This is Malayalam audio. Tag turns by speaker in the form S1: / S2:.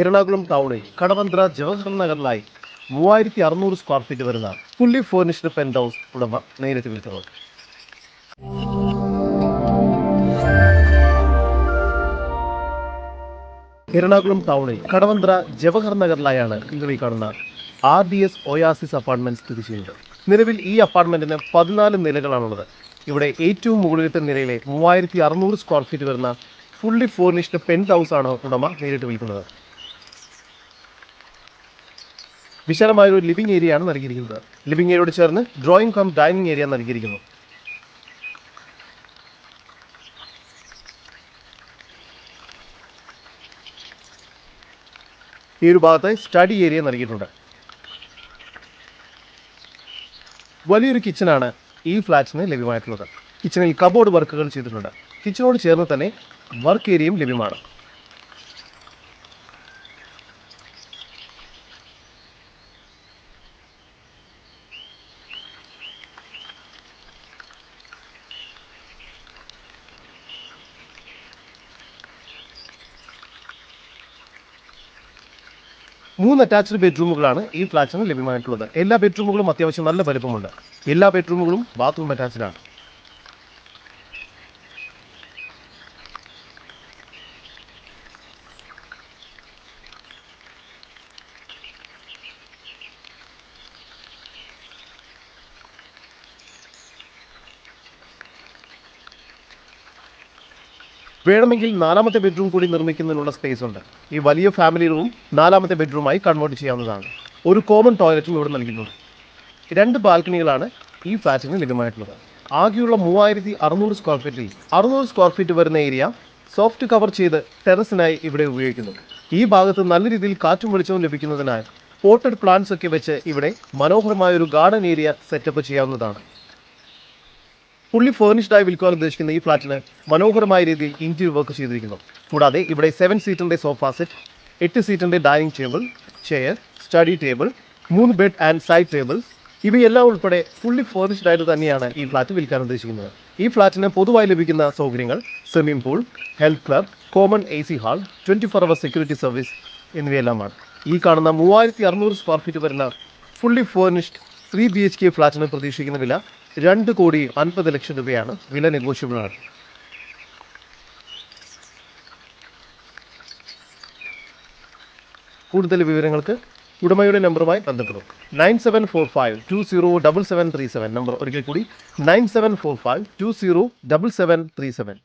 S1: എറണാകുളം ടൗണിൽ കടവന്ത്ര ജവഹർ നഗറിലായി മൂവായിരത്തി അറുന്നൂറ് സ്ക്വയർ ഫീറ്റ് വരുന്ന ഫുള്ളി ഫോർണിഷ്ഡ് പെന്റ് ഹൗസ് ഉടമ നേരിട്ട് വിളിച്ചത് എറണാകുളം ടൗണിൽ കടവന്ത്ര ജവഹർ നഗറിലായാണ് നിങ്ങൾ ഈ കാണുന്ന R D S oasis apartment സ്ഥിതി ചെയ്യുന്നത്. നിലവിൽ ഈ അപ്പാർട്ട്മെന്റിന് പതിനാല് നിലകളാണുള്ളത്. ഇവിടെ ഏറ്റവും മുകളിലത്തെ നിലയിലെ മൂവായിരത്തി അറുന്നൂറ് സ്ക്വയർ ഫീറ്റ് വരുന്ന ഫുള്ളി ഫോർണിഷ്ഡ് പെന്റ് ഹൗസ് ആണ് ഉടമ നേരിട്ട് വിൽക്കുന്നത്. വിശാലമായ ഒരു ലിവിംഗ് ഏരിയ ആണ് നൽകിയിരിക്കുന്നത്. ലിവിംഗ് ഏരിയയോട് ചേർന്ന് ഡ്രോയിങ് കം ഡൈനിങ് ഏരിയ നൽകിയിരിക്കുന്നു. ഈ ഒരു ഭാഗത്ത് സ്റ്റഡി ഏരിയ നൽകിയിട്ടുണ്ട്. വലിയൊരു കിച്ചനാണ് ഈ ഫ്ലാറ്റിന് ലഭ്യമായിട്ടുള്ളത്. കിച്ചണിൽ കബോർഡ് വർക്കുകൾ ചെയ്തിട്ടുണ്ട്. കിച്ചണോട് ചേർന്ന് തന്നെ വർക്ക് ഏരിയയും ലഭ്യമാണ്. മൂന്ന് അറ്റാച്ച്ഡ് ബെഡ്റൂമുകളാണ് ഈ ഫ്ലാറ്റിന് ലഭ്യമായിട്ടുള്ളത്. എല്ലാ ബെഡ്റൂമുകളും അത്യാവശ്യം നല്ല വലുപ്പമുണ്ട്. എല്ലാ ബെഡ്റൂമുകളും ബാത്റൂം അറ്റാച്ച്ഡ് ആണ്. വേണമെങ്കിൽ നാലാമത്തെ ബെഡ്റൂം കൂടി നിർമ്മിക്കുന്നതിനുള്ള സ്പേസ് ഉണ്ട്. ഈ വലിയ ഫാമിലി റൂം നാലാമത്തെ ബെഡ്റൂമായി കൺവേർട്ട് ചെയ്യാവുന്നതാണ്. ഒരു കോമൺ ടോയ്ലറ്റും ഇവിടെ നൽകുന്നുണ്ട് രണ്ട് ബാൽക്കണികളാണ് ഈ ഫ്ലാറ്റിന് ലഭ്യമായിട്ടുള്ളത്. ആകെയുള്ള മൂവായിരത്തി അറുന്നൂറ് സ്ക്വയർ ഫീറ്റിൽ അറുന്നൂറ് സ്ക്വയർ ഫീറ്റ് വരുന്ന ഏരിയ സോഫ്റ്റ് കവർ ചെയ്ത് ടെറസിനായി ഇവിടെ ഉപയോഗിക്കുന്നു. ഈ ഭാഗത്ത് നല്ല രീതിയിൽ കാറ്റും വെളിച്ചവും ലഭിക്കുന്നതിനാൽ പോട്ടഡ് പ്ലാന്റ്സ് ഒക്കെ വെച്ച് ഇവിടെ മനോഹരമായ ഒരു ഗാർഡൻ ഏരിയ സെറ്റപ്പ് ചെയ്യാവുന്നതാണ്. ഫുള്ളി ഫേർണിഷ്ഡ് ആയി വിൽക്കുവാൻ ഉദ്ദേശിക്കുന്ന ഈ ഫ്ലാറ്റിന് മനോഹരമായ രീതിയിൽ ഇന്റീരിയർ വർക്ക് ചെയ്തിരിക്കുന്നു. കൂടാതെ ഇവിടെ സെവൻ സീറ്റിന്റെ സോഫ സെറ്റ് എട്ട് സീറ്റിന്റെ dining table chair study table മൂന്ന് ബെഡ് ആൻഡ് സൈഡ് ടേബിൾ ഇവയെല്ലാം ഉൾപ്പെടെ ഫുള്ളി ഫേർണിഷ്ഡ് ആയിട്ട് തന്നെയാണ് ഈ ഫ്ലാറ്റ് വിൽക്കാൻ ഉദ്ദേശിക്കുന്നത്. ഈ ഫ്ലാറ്റിന് പൊതുവായി ലഭിക്കുന്ന സൗകര്യങ്ങൾ swimming pool health club common A C hall twenty four hour security service എന്നിവയെല്ലാമാണ്. ഈ കാണുന്ന മൂവായിരത്തി അറുന്നൂറ് സ്ക്വയർ ഫീറ്റ് വരുന്ന fully furnished three B H K ഫ്ലാറ്റിന് പ്രതീക്ഷിക്കുന്ന വില രണ്ട് കോടി അൻപത് ലക്ഷം രൂപയാണ് വില നെഗോഷ്യബിൾ ആണ് കൂടുതൽ വിവരങ്ങൾക്ക് ഉടമയുടെ നമ്പറുമായി ബന്ധപ്പെടും nine seven four five two zero double seven three seven. Number ഒരിക്കൽ കൂടി nine seven four five two zero double seven three seven.